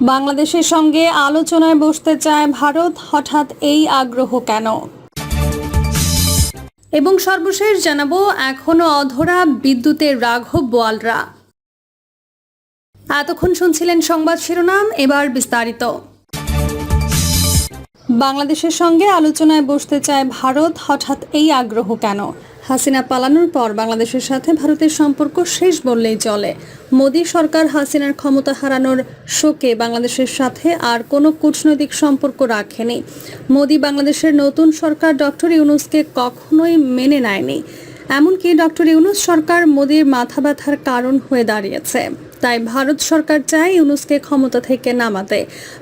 বাংলাদেশের সঙ্গে আলোচনায় বসতে চায় ভারত, হঠাৎ এই আগ্রহ কেন? এবং সর্বশেষ জানাব, এখনও অধরা বিদ্যুতের রাঘব বোয়ালরা। এতক্ষণ শুনছিলেন সংবাদ শিরোনাম, এবার বিস্তারিত। বাংলাদেশের সঙ্গে আলোচনায় বসতে চায় ভারত, হঠাৎ এই আগ্রহ কেন? হাসিনা পালানোর পর বাংলাদেশের সাথে ভারতের সম্পর্ক শেষ বললেই চলে। মোদী সরকার হাসিনার ক্ষমতা হারানোর শোকে বাংলাদেশের সাথে আর কোনো কূটনৈতিক সম্পর্ক রাখেনি। মোদী বাংলাদেশের নতুন সরকার ডক্টর ইউনুসকে কখনোই মেনে নেয়নি। এমনকি ডক্টর ইউনুস সরকার মোদীর মাথা ব্যথার কারণ হয়ে দাঁড়িয়েছে। তাই ভারত সরকার চায় ইউনুসকে ক্ষমতা থেকে নামাতে।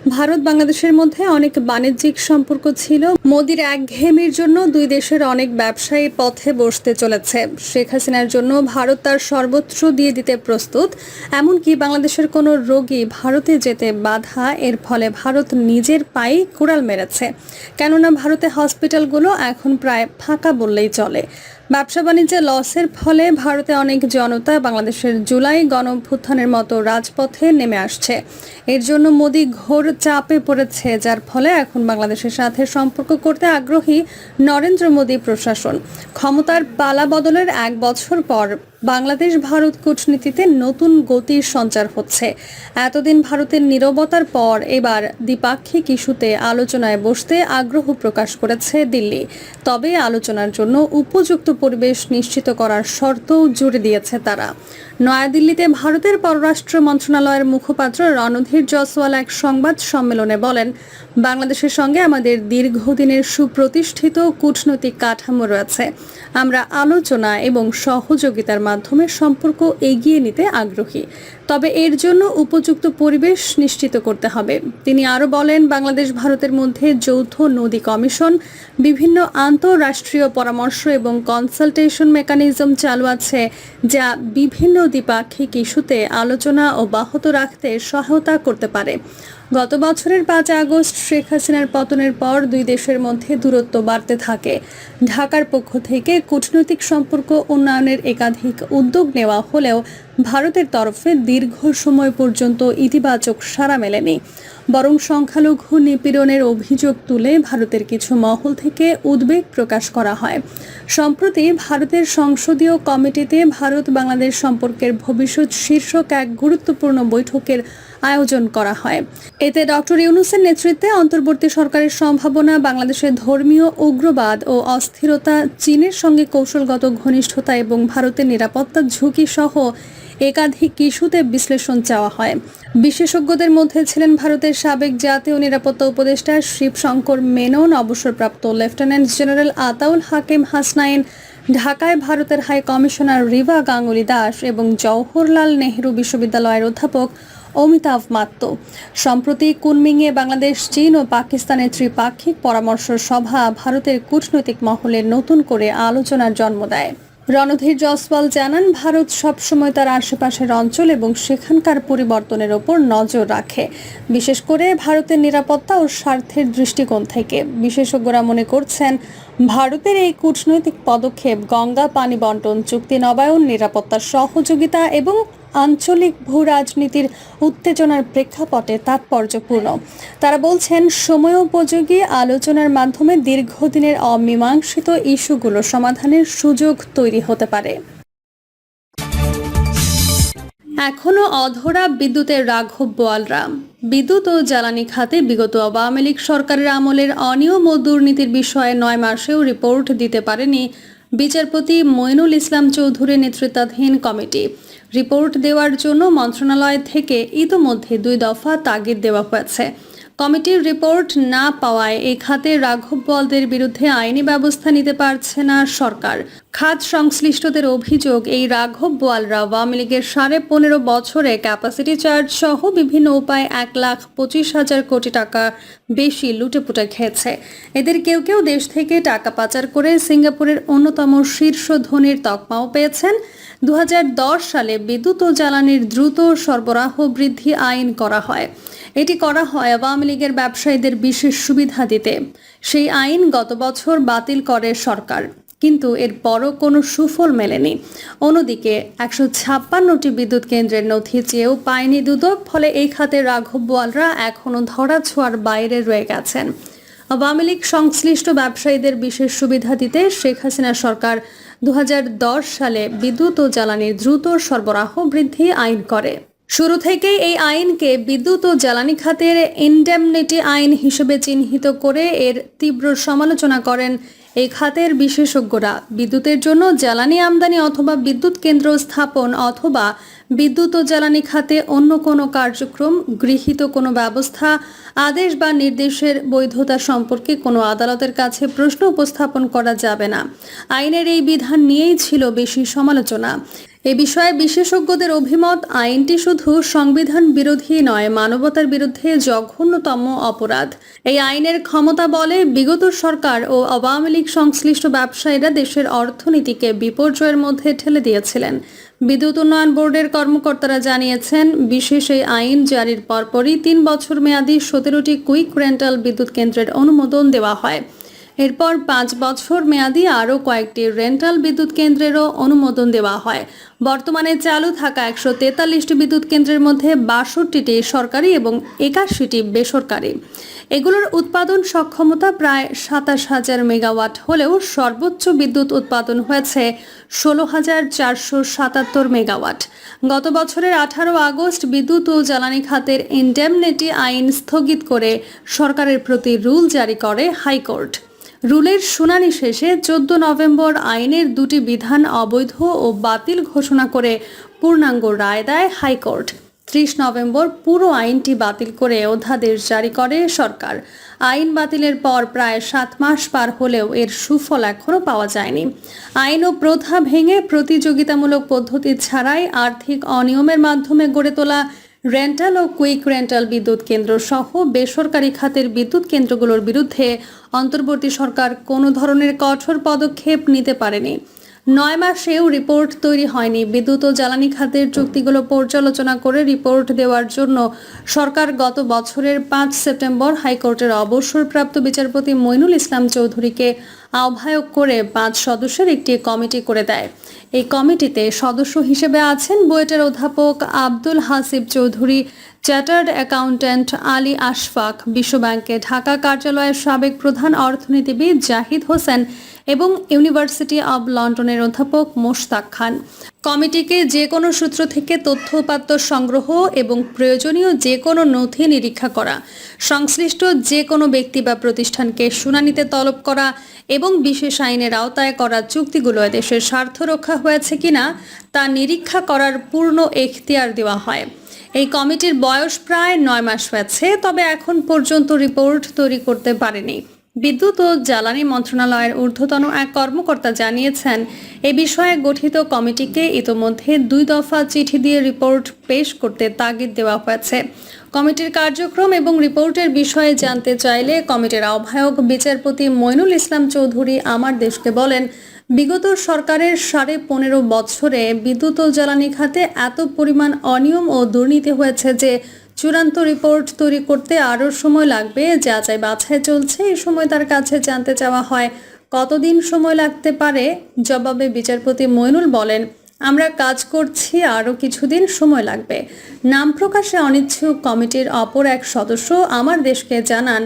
ভারত বাংলাদেশের মধ্যে অনেক বাণিজ্যিক সম্পর্ক ছিল। মোদির একঘেয়েমির জন্য দুই দেশের অনেক ব্যবসায়ী পথে বসতে চলেছে। শেখ হাসিনার জন্য ভারত তার সর্বত্র দিয়ে দিতে প্রস্তুত। এমনকি বাংলাদেশের কোনো রোগী ভারতে যেতে বাধা, এর ফলে ভারত নিজের পায়ে কুড়াল মেরেছে। কেননা ভারতে হসপিটালগুলো এখন প্রায় ফাঁকা বললেই চলে। ব্যবসা বাণিজ্যে লসের ফলে ভারতে অনেক জনতা বাংলাদেশের জুলাই গণভ্যুত্থানের মতো রাজপথে নেমে আসছে। এর জন্য মোদী ঘোর চাপে পড়েছে, যার ফলে এখন বাংলাদেশের সাথে সম্পর্ক করতে আগ্রহী নরেন্দ্র মোদী প্রশাসন। ক্ষমতার পালা বদলের এক বছর পর বাংলাদেশ ভারত কূটনীতিতে নতুন গতির সঞ্চার হচ্ছে। এতদিন ভারতের নীরবতার পর এবার দ্বিপাক্ষিক ইস্যুতে আলোচনায় বসতে আগ্রহ প্রকাশ করেছে দিল্লি। তবে আলোচনার জন্য উপযুক্ত পরিবেশ নিশ্চিত করার শর্তও জুড়ে দিয়েছে তারা। নয়াদিল্লিতে ভারতের পররাষ্ট্র মন্ত্রণালয়ের মুখপাত্র রণধীর জসওয়াল এক সংবাদ সম্মেলনে বলেন, বাংলাদেশের সঙ্গে আমাদের দীর্ঘদিনের সুপ্রতিষ্ঠিত কূটনৈতিক কাঠামো রয়েছে। আমরা আলোচনা এবং সহযোগিতার মাধ্যমে সম্পর্ক এগিয়ে নিতে আগ্রহী। তবে এর জন্য উপযুক্ত পরিবেশ নিশ্চিত করতে হবে। তিনি আরও বলেন, বাংলাদেশ ভারতের মধ্যে যৌথ নদী কমিশন, বিভিন্ন আন্তঃরাষ্ট্রীয় পরামর্শ এবং কনসালটেশন মেকানিজম চালু আছে, যা বিভিন্ন দ্বিপাক্ষিক ইস্যুতে আলোচনা অব্যাহত রাখতে সহায়তা করতে পারে। গত বছরের পাঁচ আগস্ট শেখ হাসিনার পতনের পর দুই দেশের মধ্যে দূরত্ব বাড়তে থাকে। ঢাকার পক্ষ থেকে কূটনৈতিক সম্পর্ক উন্নয়নের একাধিক উদ্যোগ নেওয়া হলেও ভারতের তরফে দীর্ঘ সময় পর্যন্ত ইতিবাচক সাড়া মেলেনি। বরং সংখ্যালঘু নিপীড়নের অভিযোগ তুলে ভারতের কিছু মহল থেকে উদ্বেগ প্রকাশ করা হয়। সম্প্রতি ভারতের সংসদীয় কমিটিতে ভারত বাংলাদেশ সম্পর্কের ভবিষ্যৎ শীর্ষক এক গুরুত্বপূর্ণ বৈঠকের আয়োজন করা হয়। এতে ডক্টর ইউনুসের নেতৃত্বে অন্তর্বর্তী সরকারের সম্ভাবনা, বাংলাদেশের ধর্মীয় উগ্রবাদ ও অস্থিরতা, চীনের সঙ্গে কৌশলগত ঘনিষ্ঠতা এবং ভারতের নিরাপত্তা ঝুঁকি সহ একাধিক ইস্যুতে বিশ্লেষণ চাওয়া হয়। বিশেষজ্ঞদের মধ্যে ছিলেন ভারতের সাবেক জাতীয় নিরাপত্তা উপদেষ্টা শিবশঙ্কর মেনন, অবসরপ্রাপ্ত লেফটেন্যান্ট জেনারেল আতাউল হাকিম হাসনাইন, ঢাকায় ভারতের হাই কমিশনার রিভা গাঙ্গুলি দাস এবং জওহরলাল নেহরু বিশ্ববিদ্যালয়ের অধ্যাপক অমিতাভ মাত্ত। সম্প্রতি কুনমিংয়ে বাংলাদেশ, চীন ও পাকিস্তানের ত্রিপাক্ষিক পরামর্শ সভা ভারতের কূটনৈতিক মহলে নতুন করে আলোচনার জন্ম দেয়। রণধীর জসওয়াল জানান, ভারত সবসময় তার আশেপাশের অঞ্চল এবং সেখানকার পরিবর্তনের ওপর নজর রাখে। বিশেষ করে ভারতের নিরাপত্তা ও স্বার্থের দৃষ্টিকোণ থেকে। বিশেষজ্ঞরা মনে করছেন ভারতের এই কূটনৈতিক পদক্ষেপ, গঙ্গা, পানি বন্টন, চুক্তি নবায়ন নিরাপত্তার সহযোগিতা এবং আঞ্চলিক ভূ রাজনীতির উত্তেজনার প্রেক্ষাপটে তাৎপর্যপূর্ণ। তারা বলছেন সময়োপযোগী আলোচনার মাধ্যমে দীর্ঘদিনের অমীমাংসিত ইস্যুগুলো সমাধানের সুযোগ তৈরি হতে পারে। এখনও অধরা বিদ্যুতের রাঘব বোয়ালরা। বিদ্যুৎ ও জ্বালানি খাতে বিগত আওয়ামী লীগ সরকারের আমলের অনিয়ম ও দুর্নীতির বিষয়ে নয় মাসেও রিপোর্ট দিতে পারেনি বিচারপতি মইনুল ইসলাম চৌধুরীর নেতৃত্বাধীন কমিটি। রিপোর্ট দেওয়ার জন্য মন্ত্রণালয় থেকে ইতোমধ্যে দুই দফা তাগিদ দেওয়া হয়েছে। কমিটির রিপোর্ট না পাওয়ায় এই খাতে রাঘব বলদের বিরুদ্ধে আইনি ব্যবস্থা নিতে পারছে না সরকার। খাত সংশ্লিষ্টদের অভিযোগ, এই রাঘব বোয়ালরা আওয়ামী লীগের সাড়ে পনেরো বছরে ক্যাপাসিটি চার্জ সহ বিভিন্ন উপায়ে এক লাখ পঁচিশ হাজার কোটি টাকা বেশি লুটেপুটে খেয়েছে। এদের কেউ কেউ দেশ থেকে টাকা পাচার করে সিঙ্গাপুরের অন্যতম শীর্ষ ধনির তকমাও পেয়েছেন। দু হাজার দশ সালে বিদ্যুৎ ও জ্বালানির দ্রুত সরবরাহ বৃদ্ধি আইন করা হয়। এটি করা হয় আওয়ামী লীগের ব্যবসায়ীদের বিশেষ সুবিধা দিতে। সেই আইন গত বছর বাতিল করে সরকার। কিন্তু এর বড় কোনো সুফল মেলেনি। অন্যদিকে একশো ছাপ্পান্নটি বিদ্যুৎ কেন্দ্রের নথি চেয়েও পায়নি দুদক, ফলে এই খাতে রাঘব বোয়ালরা এখনও ধরা ছোঁয়ার বাইরে রয়ে গেছেন। আওয়ামী লীগ সংশ্লিষ্ট ব্যবসায়ীদের বিশেষ সুবিধা দিতে শেখ হাসিনা সরকার দু হাজার দশ সালে বিদ্যুৎ ও জ্বালানির দ্রুত সরবরাহ বৃদ্ধি আইন করে। শুরু থেকেই এই আইনকে বিদ্যুৎ ও জ্বালানি খাতের ইন্ডেমনিটি আইন হিসেবে চিহ্নিত করে এর তীব্র সমালোচনা করেন এই খাতের বিশেষজ্ঞরা বিদ্যুতের জন্য জ্বালানি আমদানি অথবা বিদ্যুৎ কেন্দ্র স্থাপন অথবা বিদ্যুৎ ও জ্বালানি খাতে অন্য কোনো কার্যক্রম, গৃহীত কোনো ব্যবস্থা, আদেশ বা নির্দেশের বৈধতা সম্পর্কে কোনো আদালতের কাছে প্রশ্ন উপস্থাপন করা যাবে না। আইনের এই বিধান নিয়েই ছিল বেশি সমালোচনা। এ বিষয়ে বিশেষজ্ঞদের অভিমত, আইনটি শুধু সংবিধান বিরোধী নয়, মানবতার বিরুদ্ধে জঘন্যতম অপরাধ। এই আইনের ক্ষমতা বলে বিগত সরকার ও আওয়ামী লীগ সংশ্লিষ্ট ব্যবসায়ীরা দেশের অর্থনীতিকে বিপর্যয়ের মধ্যে ঠেলে দিয়েছিলেন। বিদ্যুৎ উন্নয়ন বোর্ডের কর্মকর্তারা জানিয়েছেন, বিশেষ এই আইন জারির পরপরই তিন বছর মেয়াদী সতেরোটি কুইক রেন্টাল বিদ্যুৎ কেন্দ্রের অনুমোদন দেওয়া হয়। এরপর পাঁচ বছর মেয়াদী আরও কয়েকটি রেন্টাল বিদ্যুৎ কেন্দ্রেরও অনুমোদন দেওয়া হয়। বর্তমানে চালু থাকা একশো তেতাল্লিশটি বিদ্যুৎ কেন্দ্রের মধ্যে বাষট্টিটি সরকারি এবং একাশিটি বেসরকারি। এগুলোর উৎপাদন সক্ষমতা প্রায় সাতাশ হাজার মেগাওয়াট হলেও সর্বোচ্চ বিদ্যুৎ উৎপাদন হয়েছে ষোলো হাজার চারশো সাতাত্তর মেগাওয়াট। গত বছরের আঠারো আগস্ট বিদ্যুৎ ও জ্বালানি খাতের ইনডেমনিটি আইন স্থগিত করে সরকারের প্রতি রুল জারি করে হাইকোর্ট। রুলের শুনানি শেষে চোদ্দ নভেম্বর আইনের দুটি বিধান অবৈধ ও বাতিল ঘোষণা করে পূর্ণাঙ্গ রায় দেয় হাইকোর্ট। ত্রিশ নভেম্বর পুরো আইনটি বাতিল করে অধ্যাদেশ জারি করে সরকার। আইন বাতিলের পর প্রায় সাত মাস পার হলেও এর সুফল এখনও পাওয়া যায়নি। আইন ও প্রথা ভেঙে প্রতিযোগিতামূলক পদ্ধতি ছাড়াই আর্থিক অনিয়মের মাধ্যমে গড়ে তোলা রেন্টাল ও কুইক রেন্টাল বিদ্যুৎ কেন্দ্র সহ বেসরকারি খাতের বিদ্যুৎ কেন্দ্রগুলোর বিরুদ্ধে অন্তর্বর্তী সরকার কোনো ধরনের কঠোর পদক্ষেপ নিতে পারেনি। নয় মাসেও রিপোর্ট তৈরি হয়নি। বিদ্যুৎ ও জ্বালানি খাতের চুক্তিগুলো পর্যালোচনা করে রিপোর্ট দেওয়ার জন্য সরকার গত বছরের পাঁচ সেপ্টেম্বর হাইকোর্টের অবসরপ্রাপ্ত বিচারপতি মইনুল ইসলাম চৌধুরীকে আহ্বায়ক করে পাঁচ সদস্যের একটি কমিটি করে দেয়। এই কমিটিতে সদস্য হিসেবে আছেন বুয়েটের অধ্যাপক আব্দুল হাসিব চৌধুরী, চার্টার্ড অ্যাকাউন্ট্যান্ট আলী আশফাক বিশ্বব্যাংকে ঢাকা কার্যালয়ের সাবেক প্রধান অর্থনীতিবিদ জাহিদ হোসেন এবং ইউনিভার্সিটি অব লন্ডনের অধ্যাপক মোশতাক খান। কমিটিকে যে কোনো সূত্র থেকে তথ্য, উপাত্ত সংগ্রহ এবং প্রয়োজনীয় যে কোনো নথি নিরীক্ষা করা, সংশ্লিষ্ট যে কোনো ব্যক্তি বা প্রতিষ্ঠানকে শুনানিতে তলব করা এবং বিশেষ আইনের আওতায় করা চুক্তিগুলো দেশের স্বার্থ রক্ষা হয়েছে কিনা তা নিরীক্ষা করার পূর্ণ এখতিয়ার দেওয়া হয়। এই কমিটির বয়স প্রায় নয় মাস হয়েছে, তবে এখন পর্যন্ত রিপোর্ট তৈরি করতে পারেনি। বিদ্যুৎ ও জ্বালানি মন্ত্রণালয়ের ঊর্ধ্বতন এক কর্মকর্তা জানিয়েছেন, এ বিষয়ে গঠিত কমিটিকে ইতোমধ্যে দুই দফা চিঠি দিয়ে রিপোর্ট পেশ করতে তাগিদ দেওয়া হয়েছে। কমিটির কার্যক্রম এবং রিপোর্টের বিষয়ে জানতে চাইলে কমিটির আহ্বায়ক বিচারপতি মইনুল ইসলাম চৌধুরী আমার দেশকে বলেন, বিগত সরকারের সাড়ে পনেরো বছরে বিদ্যুৎ ও জ্বালানি খাতে এত পরিমাণ অনিয়ম ও দুর্নীতি হয়েছে যে চূড়ান্ত রিপোর্ট তৈরি করতে আরও সময় লাগবে যাচাই বাছাই চলছে। এই সময় তার কাছে জানতে চাওয়া হয়, কতদিন সময় লাগতে পারে? জবাবে বিচারপতি মইনুল বলেন, আমরা কাজ করছি, আরও কিছুদিন সময় লাগবে। নাম প্রকাশে অনিচ্ছুক কমিটির অপর এক সদস্য আমার দেশকে জানান,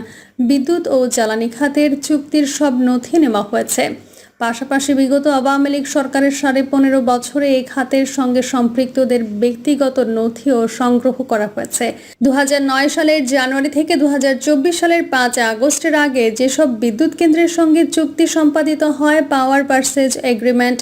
বিদ্যুৎ ও জ্বালানি খাতের চুক্তির সব নথি নেওয়া হয়েছে। পাশাপাশি বিগত আওয়ামী লীগ সরকারের সাড়ে পনেরো বছরে এই খাতের সঙ্গে সম্পৃক্তদের ব্যক্তিগত নথিও সংগ্রহ করা হয়েছে। দুহাজার নয় সালের জানুয়ারি থেকে দুহাজার চব্বিশ সালের পাঁচ আগস্টের আগে যেসব বিদ্যুৎ কেন্দ্রের সঙ্গে চুক্তি সম্পাদিত হয়, power purchase agreement,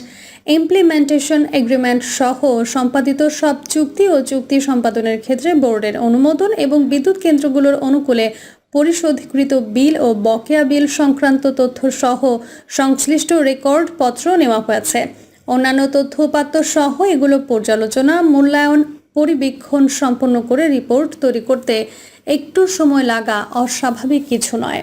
implementation agreement সহ সম্পাদিত সব চুক্তি ও চুক্তি সম্পাদনের ক্ষেত্রে বোর্ডের অনুমোদন এবং বিদ্যুৎ কেন্দ্রগুলোর অনুকূলে পরিশোধকৃত বিল ও বকেয়া বিল সংক্রান্ত তথ্য সহ সংশ্লিষ্ট রেকর্ড পত্র নেওয়া হয়েছে। অন্যান্য তথ্য উপাত্ত সহ এগুলো পর্যালোচনা, মূল্যায়ন, পরিবীক্ষণ সম্পন্ন করে রিপোর্ট তৈরি করতে একটু সময় লাগা অস্বাভাবিক কিছু নয়।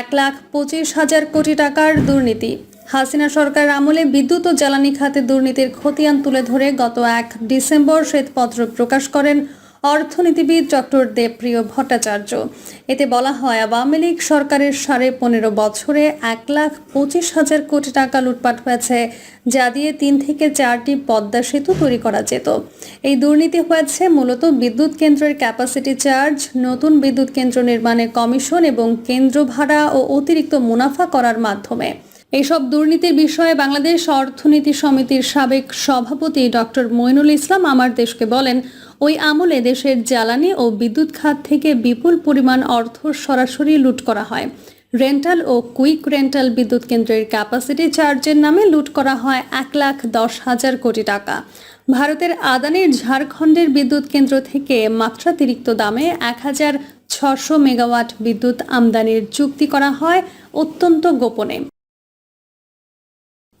এক লাখ পঁচিশ হাজার কোটি টাকার দুর্নীতি। হাসিনা সরকার আমলে বিদ্যুৎ ও জ্বালানি খাতে দুর্নীতির খতিয়ান তুলে ধরে গত এক ডিসেম্বর শ্বেতপত্র প্রকাশ করেন অর্থনীতিবিদ ডক্টর দেবপ্রিয় ভট্টাচার্য। এতে বলা হয়, আওয়ামী লীগ সরকারের সাড়ে পনেরো বছরে এক লাখ পঁচিশ হাজার কোটি টাকা লুটপাট হয়েছে, যা দিয়ে তিন থেকে চারটি পদ্মা সেতু তৈরি করা যেত। এই দুর্নীতি হয়েছে মূলত বিদ্যুৎ কেন্দ্রের ক্যাপাসিটি চার্জ নতুন বিদ্যুৎ কেন্দ্র নির্মাণের কমিশন এবং কেন্দ্র ভাড়া ও অতিরিক্ত মুনাফা করার মাধ্যমে। এইসব দুর্নীতির বিষয়ে বাংলাদেশ অর্থনীতি সমিতির সাবেক সভাপতি ডক্টর মইনুল ইসলাম আমার দেশকে বলেন ওই আমলে দেশের জ্বালানি ও বিদ্যুৎ খাত থেকে বিপুল পরিমাণ অর্থ সরাসরি লুট করা হয়। রেন্টাল ও কুইক রেন্টাল বিদ্যুৎ কেন্দ্রের ক্যাপাসিটি চার্জের নামে লুট করা হয় এক লাখ দশ হাজার কোটি টাকা। ভারতের আদানির ঝাড়খণ্ডের বিদ্যুৎ কেন্দ্র থেকে মাত্রাতিরিক্ত দামে এক হাজার ছশো মেগাওয়াট বিদ্যুৎ আমদানির চুক্তি করা হয় অত্যন্ত গোপনে।